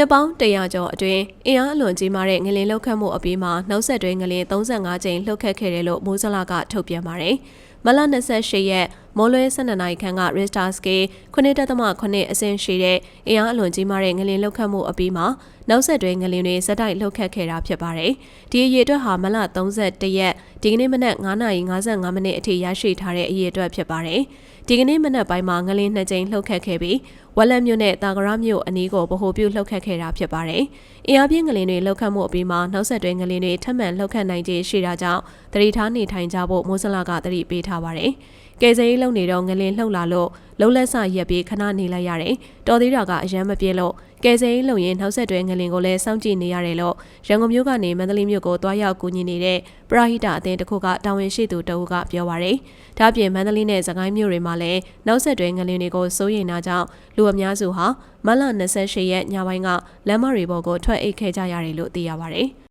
နှစ်ပေါင်း100ကျော်အတွင်းအင်အားအလွန်ကြီးမားတဲ့ငလင်လှုပ်ခတ်မှုအပြီးမှာနောက်ဆက်တွဲငလင်35ကြိမ်လှုပ်ခတ်ခဲ့တယ်လို့မိုးစလကထုတ်ပြန်ပါတယ်။မလ28ရက်မိုးလွဲ12နာရီခန့်က Richter scale 9.8အဆင့်ရှိတဲ့အင်အားအလွန်ကြီးမားတဲ့ငလင်လှုပ်ခတ်မှုအပြီးမှာနောက်ဆက်တွဲငလင်တွေစက်တိုက်လှုပ်ခတ်ခဲ့တာဖြစ်ပါတယ်။ဒီအရေအတွက်ဟာမလ31ရက်ဒီကနေ့မနက်9:55မိနစ်အထိရရှိထားတဲ့အရေအတွက်ဖြစ်ပါတယ်။ဒီကနေ့မနက်ပိုင်းမှာငလင်နှစ်ကြိမ်လှုပ်ခတ်ခဲ့ပြီးဝက်လက်မြို့နဲ့တာဂရမြို့အနီးကိုဗဟိုပြုလှုပ်ခတ်ခဲ့တာဖြစ်ပါတယ်။အင်အားပြင်းငလင်တွေလှုပ်ခတ်မှုအပြီးမှာနောက်ဆက်တွဲငလင်တွေထပ်မံလှုပ်ခတ်နိုင်ခြေရှိတာကြောင့်တတိထားနေထိုင်ကြဖို့မိုးစလာကတတိပေးထားပါတယ်။ကယ်ဆယ်ရေးလုပ်နေတော့ငလင်လှုပ်လာလို့လုံးလက်ဆရက်ပြီးခဏနေလိုက်ရတယ်။တော်သေးတာကအရန်မပြေလို့ကယ်ဆယ်ရေးလုပ်ရင်နောက်ဆက်တွဲငလင်ကိုလည်းစောင့်ကြည့်နေရတယ်လို့ရန်ကုန်မြို့ကနေမန္တလေးမြို့ကိုတွားရောက်ကူညီနေတဲ့ပရာဟိတအသင်းတစ်ခုကတာဝန်ရှိသူတအုပ်ကပြောပါရယ်။ဒါ့အပြင်မန္တလေးနဲ့စကိုင်းမြို့တွေမှာလည်းနောက်ဆက်တွဲငလင်တွေကိုစိုးရိမ်တာကြောင့်လူအများစုဟာမလ28ရက်ညပိုင်းကလမ်းမတွေပေါ်ကိုထွက်အိတ်ခဲ့ကြရတယ်လို့သိရပါရယ်။